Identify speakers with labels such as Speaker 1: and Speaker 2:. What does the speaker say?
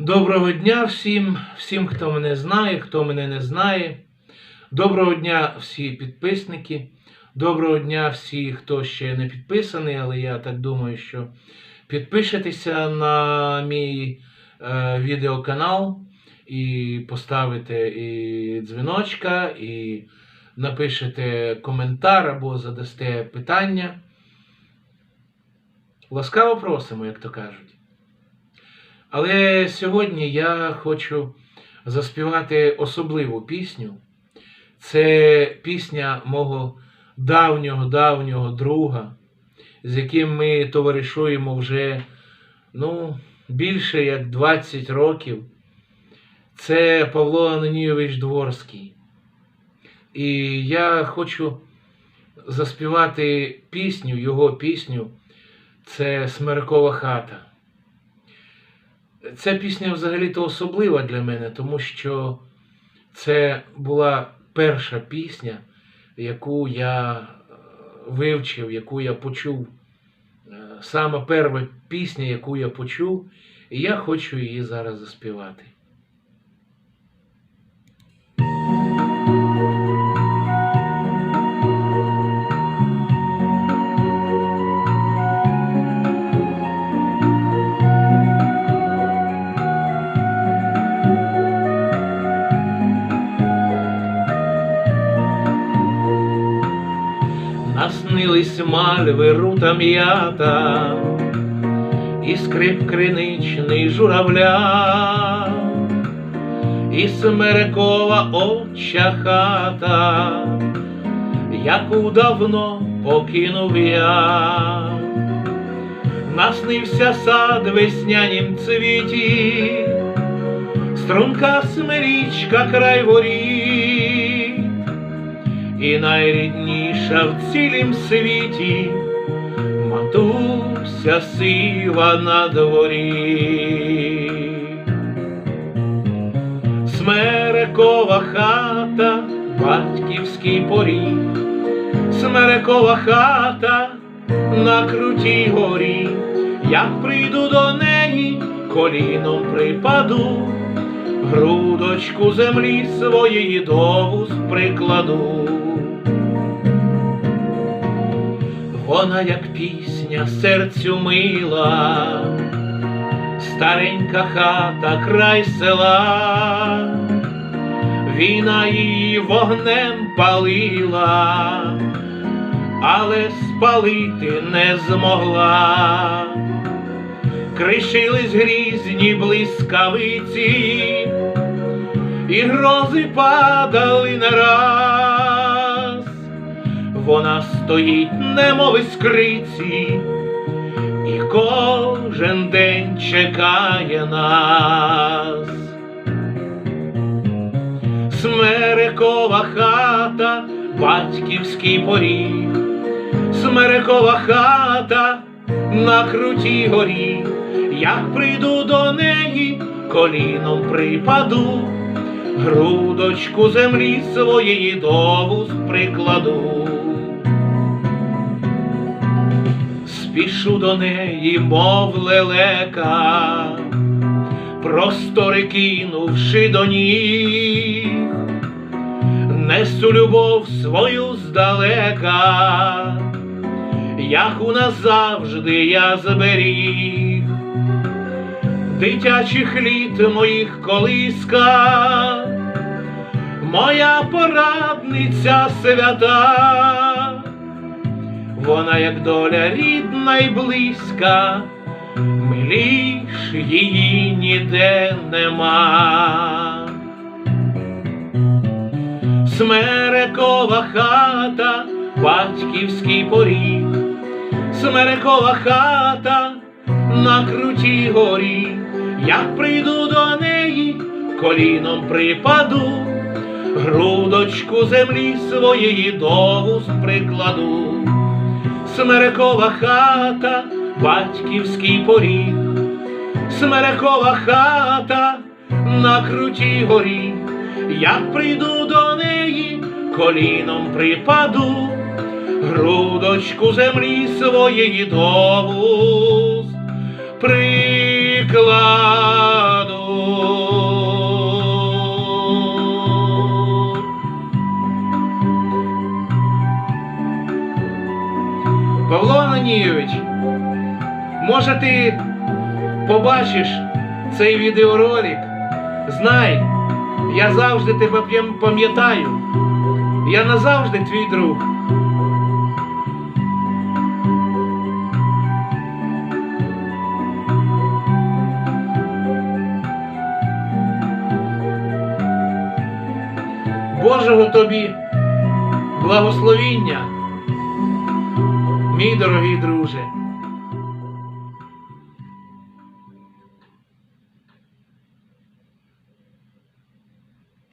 Speaker 1: Доброго дня всім, всім, хто мене знає, хто мене не знає. Доброго дня всі підписники. Доброго дня всі, хто ще не підписаний, але я так думаю, що підпишетеся на мій е, відеоканал і поставите і дзвіночка, і напишете коментар або задасте питання. Ласкаво просимо, як то кажуть. Але сьогодні я хочу заспівати особливу пісню. Це пісня мого давнього давнього друга, з яким ми товаришуємо вже ну, більше як 20 років. Це Павло Анонійович Дворський. І я хочу заспівати пісню, його пісню. Це Смеркова хата. Ця пісня взагалі-то особлива для мене, тому що це була перша пісня, яку я е, вивчив, яку я почув. Сама Саме перша пісня, яку я почув, і я хочу її зараз заспівати. Наснились мальви рута м'ята, і скрип криничний журавля, і смерекова отча хата, яку давно покинув я, наснився сад веснянім цвіті, струнка смирічка край воріт і найрідніша в цілім світі матуся сива на дворі. Смерекова хата, батьківський поріг, смерекова хата на крутій горі, як прийду до неї, коліном припаду, грудочку землі своєї до вуст прикладу. Вона, як пісня, серцю мила, старенька хата край села, війна її вогнем палила, але спалити не змогла. Кришились грізні блискавиці, і грози падали не раз. Вона стоїть, немов іскриці, і кожен день чекає нас. Смерекова хата, батьківський поріг, смерекова хата на крутій горі, як прийду до неї, коліном припаду, грудочку землі своєї до вуст прикладу. Спішу до неї, мов лелека, простори кинувши до ніг, несу любов свою здалека, яку назавжди я зберіг, дитячих літ моїх колиска, моя порадниця свята, вона, як доля рідна й близька, миліш її ніде нема. Смерекова хата, батьківський поріг, смерекова хата на крутій горі, як прийду до неї, коліном припаду, грудочку землі своєї до вуст прикладу. Смерекова хата, батьківський поріг, смерекова хата на крутій горі, як прийду до неї, коліном припаду, грудочку землі своєї до вуст Леонійович, може ти побачиш цей відеоролик? Знай, я завжди тебе пам'ятаю. Я назавжди твій друг. Божого тобі благословіння, мій дорогий друже.